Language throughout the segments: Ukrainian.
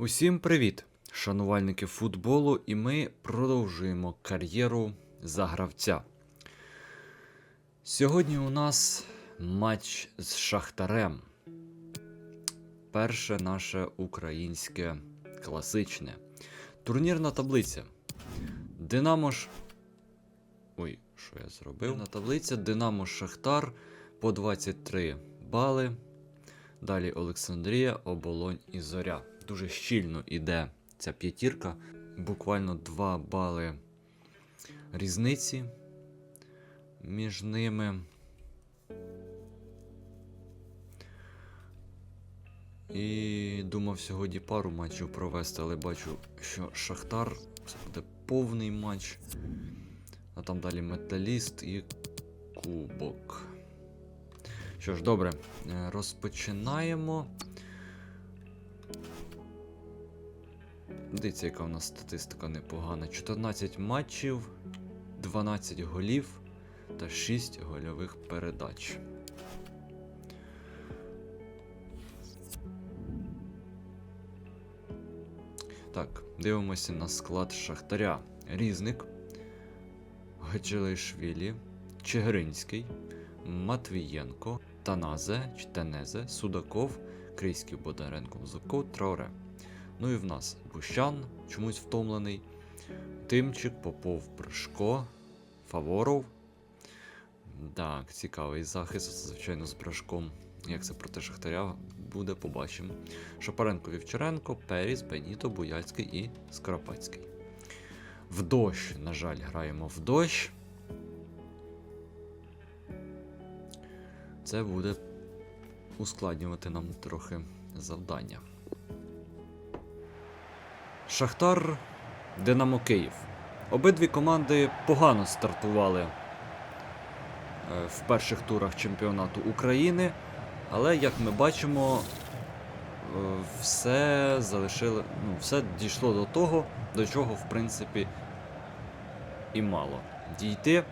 Усім привіт, шанувальники футболу, і ми продовжуємо кар'єру за гравця. Сьогодні у нас матч з Шахтарем. Перше наше українське класичне. Турнірна таблиця. Динамо ж. Ой, що я зробив? На таблиця Динамо Шахтар по 23 бали. Далі Олександрія, Оболонь і Зоря. Дуже щільно іде ця п'ятірка. Буквально 2 бали різниці між ними. І думав сьогодні пару матчів провести, але бачу, що Шахтар це буде повний матч. А там далі Металіст і Кубок. Що ж, добре, е, розпочинаємо. Дивіться, яка у нас статистика непогана. 14 матчів, 12 голів та 6 гольових передач. Так, дивимося на склад Шахтаря. Різник, Гачелишвілі, Чигиринський, Матвієнко, Таназе, чи Тенезе, Судаков, Крийський Бодаренко, Зубков, Трауре. Ну і в нас Бущан, чомусь втомлений, Тимчик, Попов, Брашко, Фаворов. Так, цікавий захист, звичайно, з Брашком. Як це проти Шахтаря буде, побачимо. Шапаренко Вівчаренко, Періс, Беніто, Буяльський і Скоропадський. В дощ, на жаль, граємо в дощ. Це буде ускладнювати нам трохи завдання. Шахтар Динамо Київ. Обидві команди погано стартували е, в перших турах чемпіонату України, але як ми бачимо, е, все залишили, ну, все дійшло до того, до чого, в принципі, і мало дійти.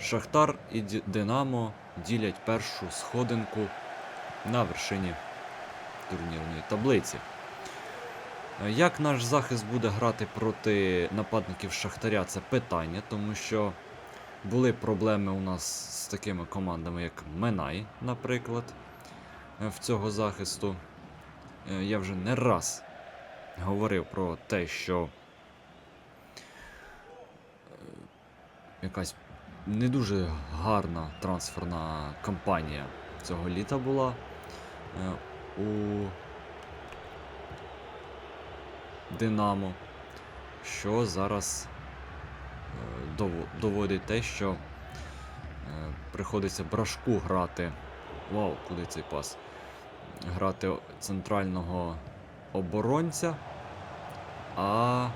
Шахтар і Динамо ділять першу сходинку на вершині турнірної таблиці. Е, Як наш захист буде грати проти нападників Шахтаря, це питання, тому що були проблеми у нас з такими командами, як Менай, наприклад, е, в цього захисту. Е, Я вже не раз говорив про те, що якась не дуже гарна трансферна кампанія цього літа була у Динамо, що зараз е, доводить те, що е, приходиться брашку грати. Вау, куди цей пас? Грати центрального оборонця, а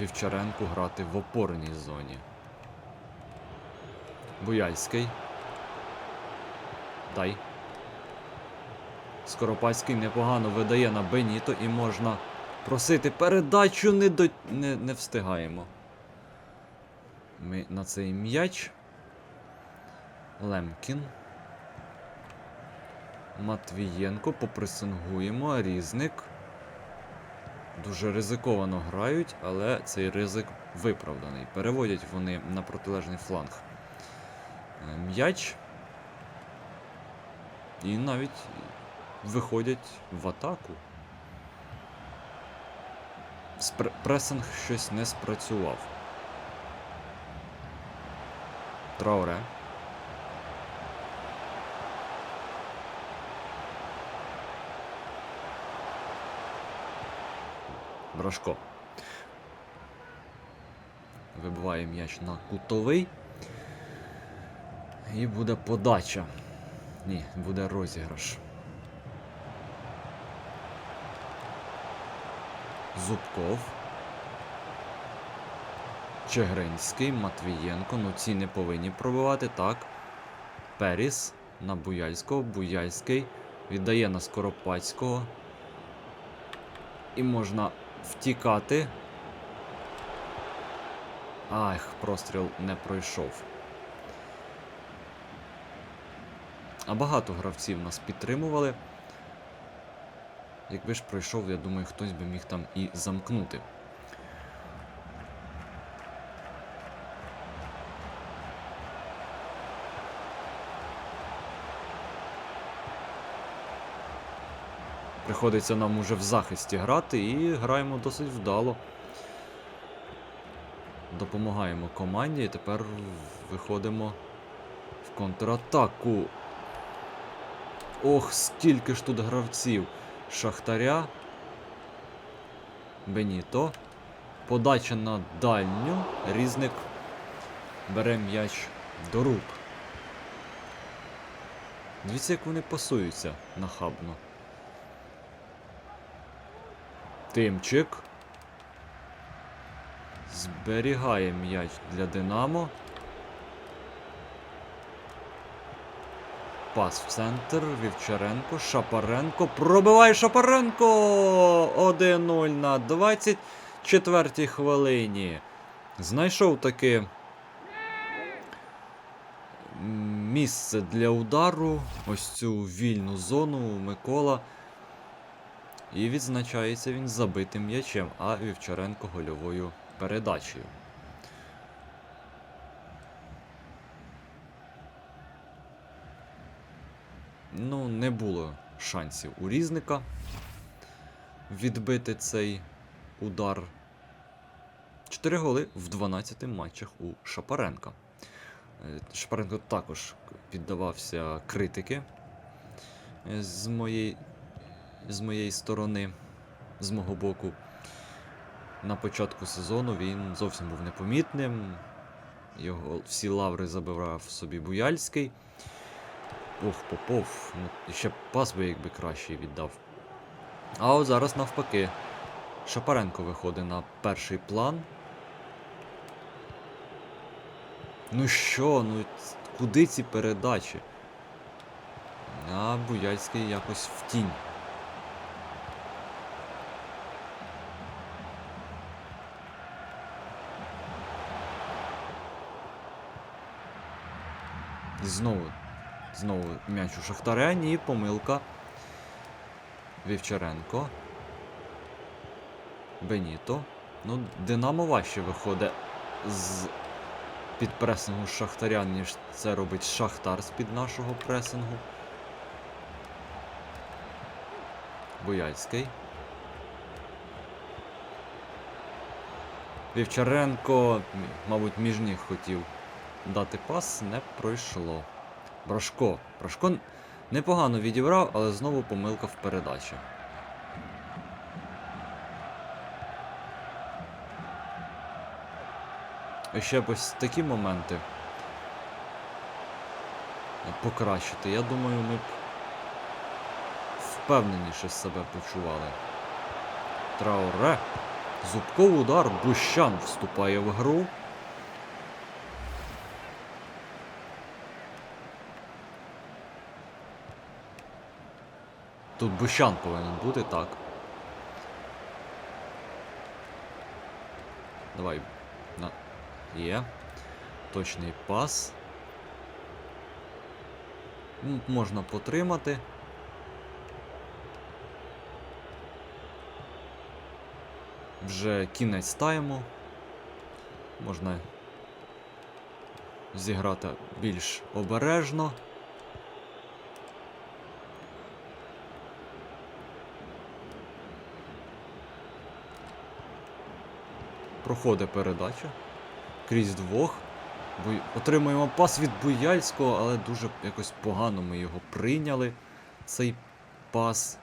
Вівчаренку грати в опорній зоні. Буяльський. Дай. Скоропадський непогано видає на Беніто і можна просити передачу не, до... не, не встигаємо. Ми на цей м'яч. Лемкін. Матвієнко попресингуємо. Різник. Дуже ризиковано грають, але цей ризик виправданий. Переводять вони на протилежний фланг. Е, М'яч. І навіть виходять в атаку. Спр- пресинг щось не спрацював. Трауре. Брашко. Вибиває м'яч на кутовий. І буде подача. Ні, буде розіграш. Зубков. Чегринський, Матвієнко. Ну ці не повинні пробивати. Так. Періс на Буяльського. Буяльський. Віддає на Скоропадського. І можна втікати. Ах, простріл не пройшов. А багато гравців нас підтримували. Якби ж пройшов, я думаю, хтось би міг там і замкнути. Приходиться нам уже в захисті грати і граємо досить вдало. Допомагаємо команді і тепер виходимо в контратаку. Ох, скільки ж тут гравців. Шахтаря. Беніто. Подача на дальню. Різник бере м'яч до рук. Дивіться, як вони пасуються нахабно. Тимчик. Зберігає м'яч для Динамо. Пас в центр. Вівчаренко. Шапаренко. Пробиває Шапаренко! 1-0 на 24-й хвилині. Знайшов таки місце для удару. Ось цю вільну зону Микола. І відзначається він забитим м'ячем, а Вівчаренко гольовою передачею. Ну, не було шансів у різника відбити цей удар. 4 голи в 12 матчах у Шапаренка. Е, Шапаренко також піддавався критики е, з моєї, з моєї сторони, з мого боку. На початку сезону він зовсім був непомітним. Його всі лаври забирав собі Буяльський. Ох, Попов. Ну, ще пас би якби краще віддав. А от зараз навпаки. Шапаренко виходить на перший план. Ну що, ну куди ці передачі? А Буяльський якось в тінь. І знову, знову м'яч у Шахтаря, ні, помилка. Вівчаренко. Беніто. Ну, Динамо важче виходить з під пресингу Шахтаря, ніж це робить Шахтар з-під нашого пресингу. Бояльський. Вівчаренко, мабуть, між ніг хотів дати пас, не пройшло. Брашко. Брашко непогано відібрав, але знову помилка в передачі. І ще ось такі моменти покращити. Я думаю, ми б впевненіше себе почували. Трауре. Зубковий удар. Бущан вступає в гру. Тут Бущан повинен бути, так. Давай. На. Є. Точний пас. Можна потримати. Вже кінець тайму. Можна зіграти більш обережно. Проходить передача. Крізь двох. Буй... Отримуємо пас від Буяльського, але дуже якось погано ми його прийняли. Цей пас.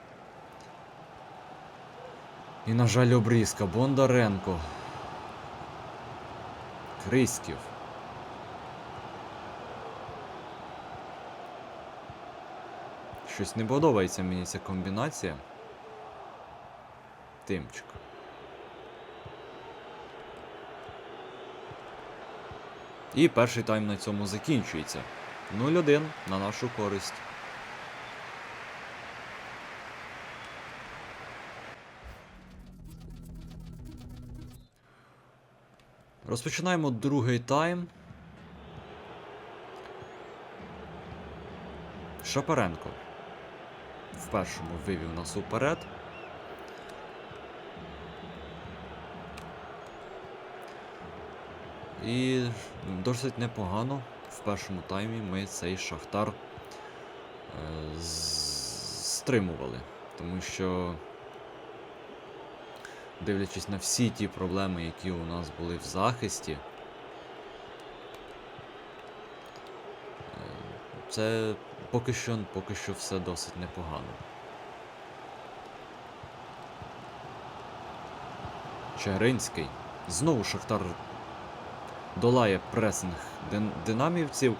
І, на жаль, обрізка. Бондаренко. Криськів. Щось не подобається мені ця комбінація. Тимчик. І перший тайм на цьому закінчується. 0-1 на нашу користь. Розпочинаємо другий тайм. Шапаренко в першому вивів нас уперед. І досить непогано в першому таймі ми цей Шахтар е, стримували. Тому що, дивлячись на всі ті проблеми, які у нас були в захисті, е, це поки що, поки що все досить непогано. Чигиринський. Знову Шахтар долає пресинг дин- динамівців.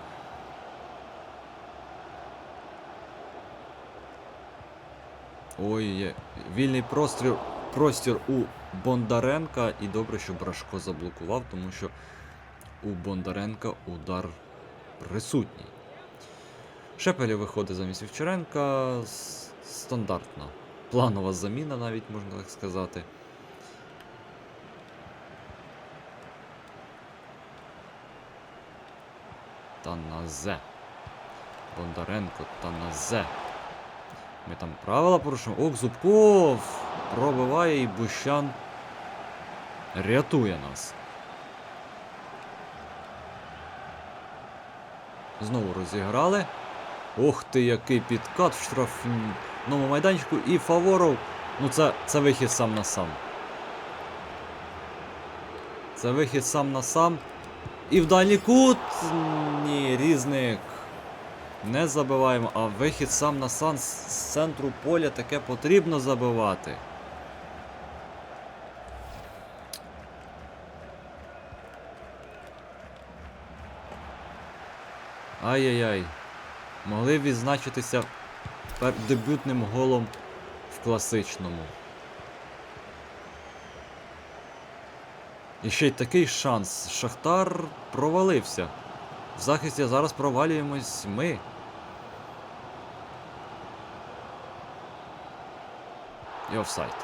Ой, є. вільний простір, простір у Бондаренка. І добре, що Брашко заблокував, тому що у Бондаренка удар присутній. Шепелі виходить замість Вівчаренка. Стандартна. Планова заміна, навіть можна так сказати. Таназе. Бондаренко, та Таназе. Ми там правила порушуємо. Ох, Зубков! Пробиває і Бущан рятує нас. Знову розіграли. Ох ти, який підкат в штрафному майданчику. І Фаворов. Ну це, це вихід сам на сам. Це вихід сам на сам. І в дальній кут. Ні, різник. Не забиваємо, а вихід сам на сам з центру поля таке потрібно забивати. Ай-яй-яй. Могли відзначитися дебютним голом в класичному. І ще й такий шанс. Шахтар провалився. В захисті зараз провалюємось ми. І офсайд.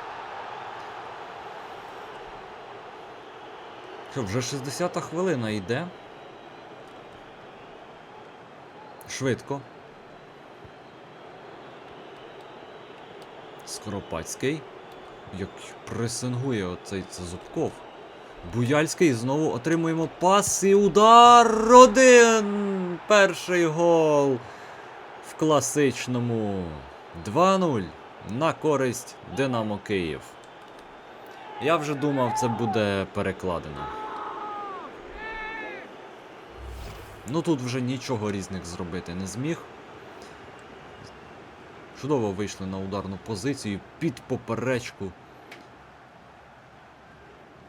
Що, вже 60-та хвилина йде. Швидко. Скоропадський. Як пресингує оцей це Зубков. Буяльський знову отримуємо пас і удар. Один. Перший гол в класичному. 2-0 на користь Динамо Київ. Я вже думав, це буде перекладено. Ну тут вже нічого різних зробити не зміг. Чудово вийшли на ударну позицію під поперечку.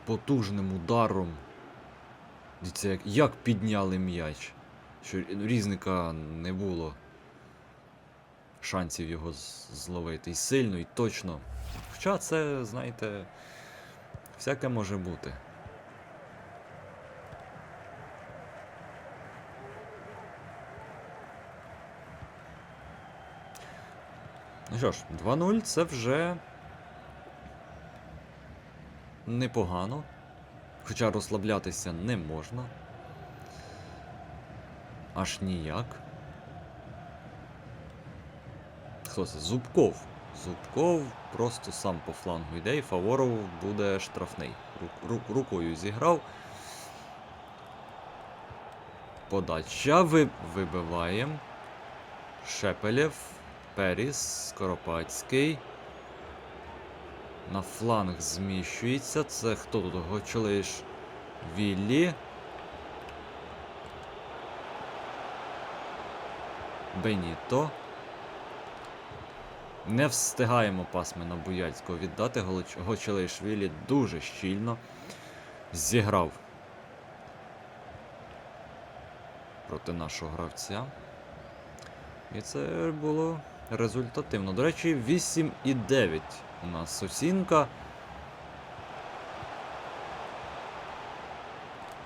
Потужним ударом. Дивіться, як, як підняли м'яч. Що різника не було шансів його зловити. І сильно, і точно. Хоча це, знаєте, всяке може бути. Ну що ж, 2-0 це вже непогано. Хоча розслаблятися не можна. Аж ніяк. Хто це? Зубков. Зубков просто сам по флангу йде, і Фаворов буде штрафний. Рук, рук, рукою зіграв. Подача ви, вибиваємо. Шепелєв, Періс, Скоропадський. На фланг зміщується. Це хто тут? Гочелиш Віллі. Беніто. Не встигаємо пас ми на Буяльського віддати. Гочелишвілі дуже щільно зіграв проти нашого гравця. І це було результативно. До речі, 8,9 у нас оцінка.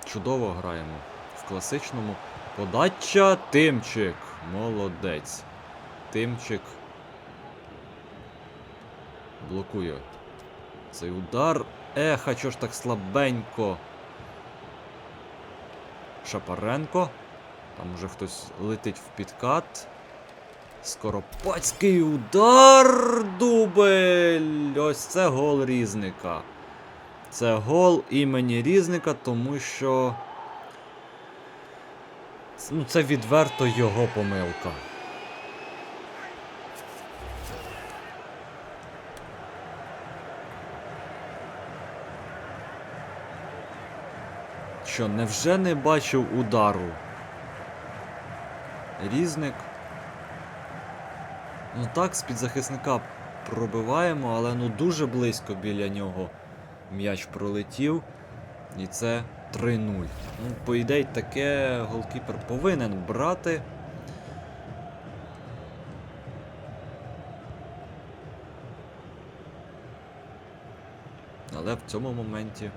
Чудово граємо в класичному. Подача Тимчик. Молодець. Тимчик блокує цей удар. Ех, а чого ж так слабенько. Шапаренко. Там уже хтось летить в підкат. Скоропадський удар. Дубель! Ось це гол різника. Це гол імені різника, тому що Ну, це відверто його помилка. Що, невже не бачив удару? Різник. Ну так, з-під захисника пробиваємо, але ну дуже близько біля нього м'яч пролетів. І це 3-0. Ну, по ідеї, таке голкіпер повинен брати. Але в цьому моменті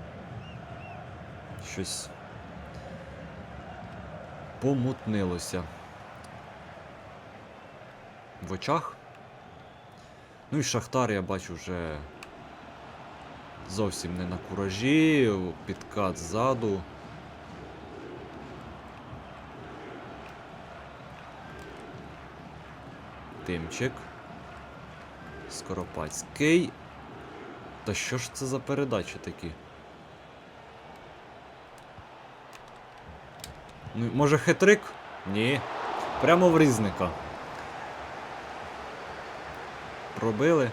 щось помутнилося. В очах. Ну і Шахтар, я бачу, вже зовсім не на куражі, підкат ззаду. Тимчик. Скоропадський. Та що ж це за передачі такі? Ну, може хитрик? Ні. Прямо в різника. Пробили.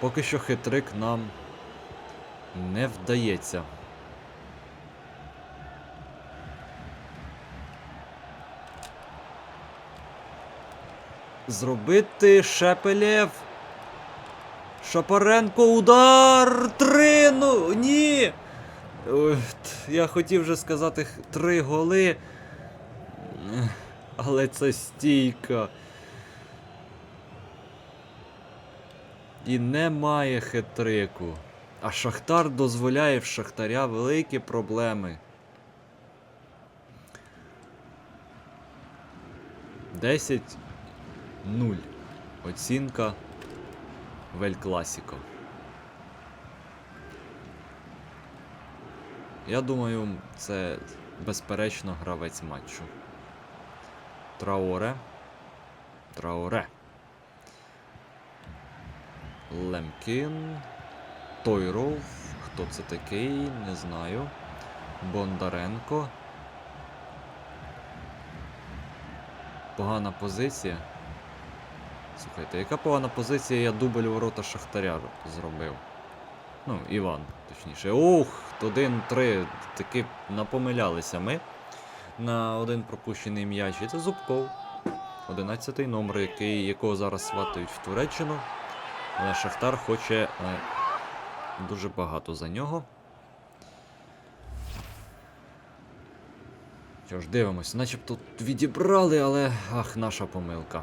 Поки що хитрик нам не вдається. Зробити Шепелєв. Шапаренко удар! Три! Ну ні! Я хотів вже сказати три голи. Але це стійка. І немає хитрику. А Шахтар дозволяє в Шахтаря великі проблеми. 10 0. Оцінка в Класіко. Я думаю, це безперечно гравець матчу. Траоре. Траоре. Лемкін. Тойров. Хто це такий? Не знаю. Бондаренко. Погана позиція. Слухайте, яка погана позиція, я дубль ворота Шахтаря зробив. Ну, Іван, точніше. Ух, 1-3. Таки напомилялися ми на один пропущений м'яч. І це Зубков. 11-й номер, який, якого зараз сватають в Туреччину. Але Шахтар хоче е, дуже багато за нього. Що ж, дивимося, начебто відібрали, але ах, наша помилка.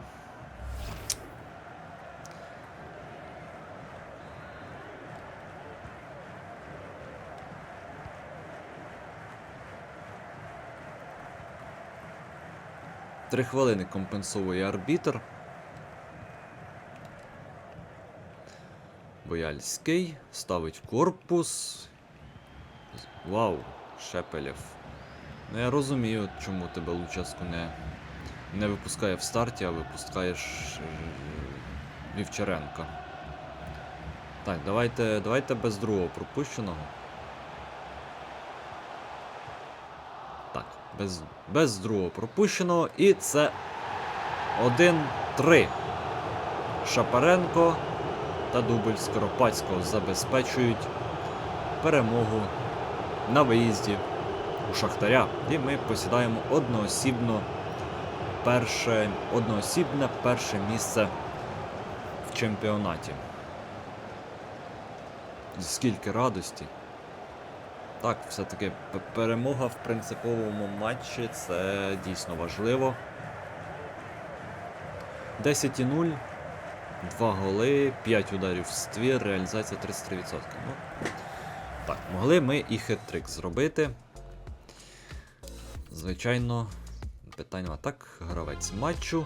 Три хвилини компенсовує арбітр. Бояльський ставить корпус. Вау, Шепелєв. Ну я розумію, чому тебе Лучаску не, не випускає в старті, а випускаєш е, Вівчаренка. Так, давайте, давайте без другого пропущеного. Так, без, без другого пропущеного. І це 1-3. Шапаренко та дубль Скоропадського забезпечують перемогу на виїзді у Шахтаря. І ми посідаємо одноосібно перше, одноосібне перше місце в чемпіонаті. Скільки радості. Так, все-таки перемога в принциповому матчі це дійсно важливо. 10,0. 2 голи, 5 ударів в ствір, реалізація 33%. Ну, так, могли ми і хет-трик зробити. Звичайно, питань нема. Так, гравець матчу.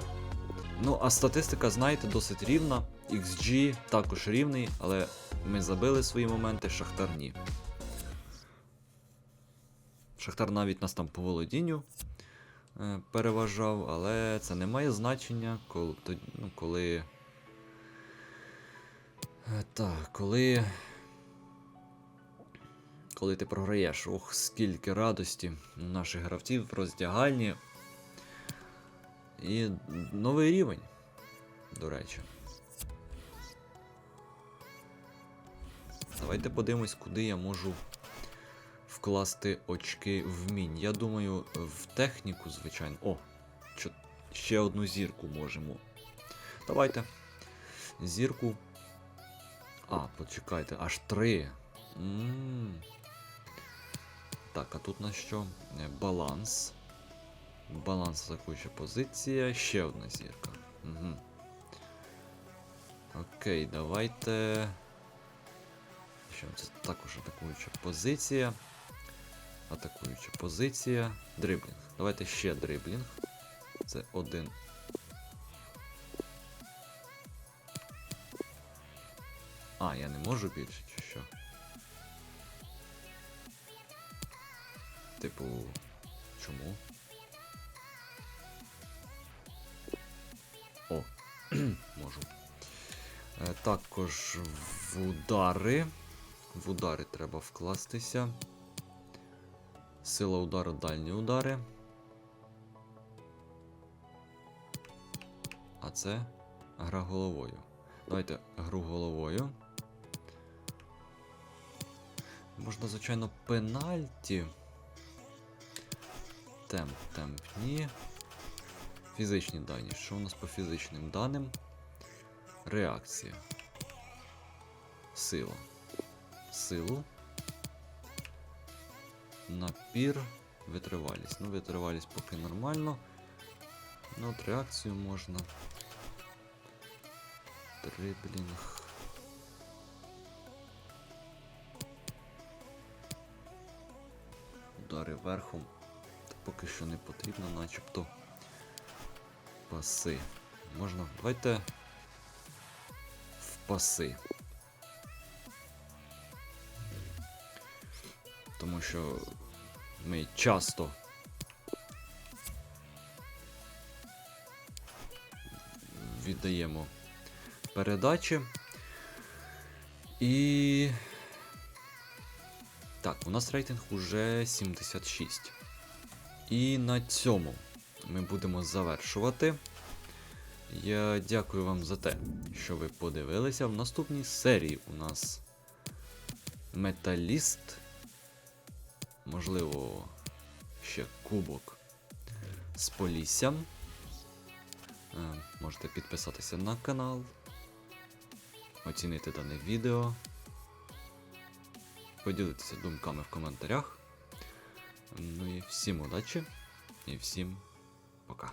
Ну, а статистика, знаєте, досить рівна. XG також рівний, але ми забили свої моменти, Шахтар ні. Шахтар навіть нас там по володінню е, переважав, але це не має значення, коли, ну, коли Так, коли. Коли ти програєш, ох, скільки радості у наших гравців в роздягальні. І новий рівень, до речі. Давайте подивимось, куди я можу вкласти очки вмінь. Я думаю, в техніку, звичайно. О, ще одну зірку можемо. Давайте. Зірку. А, почекайте, аж три. м Так, а тут на що? Е, Баланс. Баланс атакуюча позиція. Ще одна зірка. Угу. Окей, давайте. Що це також атакуюча позиція. Атакуюча позиція. Дриблінг. Давайте ще дриблінг. Це один. А, я не можу більше, чи що? Типу, чому? О, можу. Е, також в удари. В удари треба вкластися. Сила удару, дальні удари. А це гра головою. Давайте гру головою. Можна, звичайно, пенальті. Темп, темп, ні. Фізичні дані. Що у нас по фізичним даним? Реакція. Сила. Силу. Напір. Витривалість. Ну, витривалість поки нормально. Ну, от реакцію можна. Дриблінг. Удари верхом. Поки що не потрібно, начебто. Паси. Можна. Давайте. В паси. Тому що ми часто віддаємо передачі. І. Так, у нас рейтинг уже 76. І на цьому ми будемо завершувати. Я дякую вам за те, що ви подивилися. В наступній серії у нас Металіст. Можливо, ще кубок з Поліссям. Е, Можете підписатися на канал, оцінити дане відео, поділитися думками в коментарях. Ну і всім удачі і всім пока.